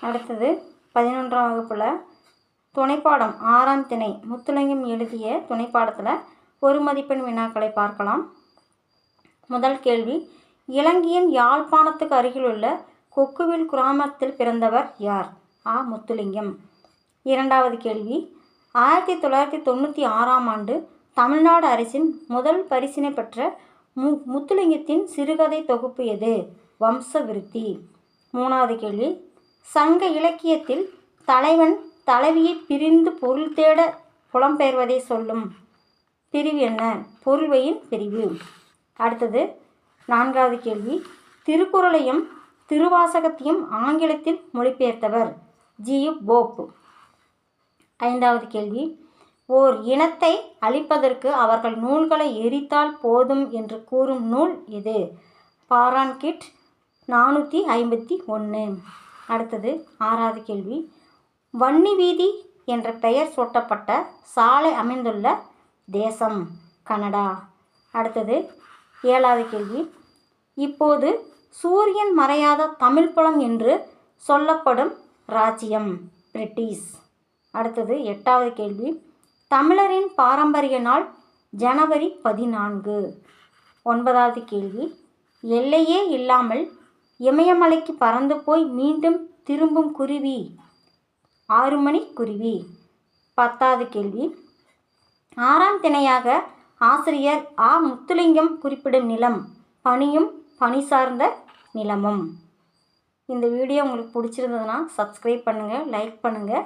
அடுத்தது பதினொன்றாம் வகுப்பில் துணைப்பாடம் ஆறாம் திணை முத்துலிங்கம் எழுதிய துணைப்பாடத்தில் ஒரு மதிப்பெண் வினாக்களை பார்க்கலாம். முதல் கேள்வி இலங்கையின் யாழ்ப்பாணத்துக்கு அருகிலுள்ள கொக்குவில் கிராமத்தில் பிறந்தவர் யார்? ஆ முத்துலிங்கம். இரண்டாவது கேள்வி ஆயிரத்தி தொள்ளாயிரத்தி தொண்ணூற்றி ஆறாம் ஆண்டு தமிழ்நாடு அரசின் முதல் பரிசினை பெற்ற மு முத்துலிங்கத்தின் சிறுகதை தொகுப்பு எது? வம்ச விருத்தி. மூணாவது கேள்வி சங்க இலக்கியத்தில் தலைவன் தலைவியை பிரிந்து பொருள் தேட புலம்பெயர்வதை சொல்லும் பிரிவு என்ன? பொருள்வையின் பிரிவு. அடுத்தது நான்காவது கேள்வி. திருக்குறளையும் திருவாசகத்தையும் ஆங்கிலத்தில் மொழிபெயர்த்தவர் ஜி. போப். ஐந்தாவது கேள்வி. ஓர் இனத்தை அழிப்பதற்கு அவர்கள் நூல்களை எரித்தால் போதும் என்று கூறும் நூல் இது பாரான்கிட் நானூற்றி ஐம்பத்தி ஒன்று அடுத்தது ஆறாவது கேள்வி. வன்னி வீதி என்ற பெயர் சூட்டப்பட்ட சாலை அமைந்துள்ள தேசம் கனடா. அடுத்தது ஏழாவது கேள்வி. இப்போது சூரியன் மறையாத தமிழ் புலம் என்று சொல்லப்படும் ராஜ்யம் பிரிட்டிஷ். அடுத்தது எட்டாவது கேள்வி. தமிழரின் பாரம்பரிய நாள் ஜனவரி பதினான்கு. ஒன்பதாவது கேள்வி. எல்லையே இல்லாமல் இமயமலைக்கு பறந்து போய் மீண்டும் திரும்பும் குருவி. ஆறு மணி குருவி. பத்தாவது கேள்வி. ஆறாம் திணையாக ஆசிரியர் ஆ. முத்துலிங்கம் குறிப்பிடும் நிலம் பனியும் பனி சார்ந்த நிலமும். இந்த வீடியோ உங்களுக்கு பிடிச்சிருந்ததுன்னா சப்ஸ்கிரைப் பண்ணுங்கள் லைக் பண்ணுங்கள்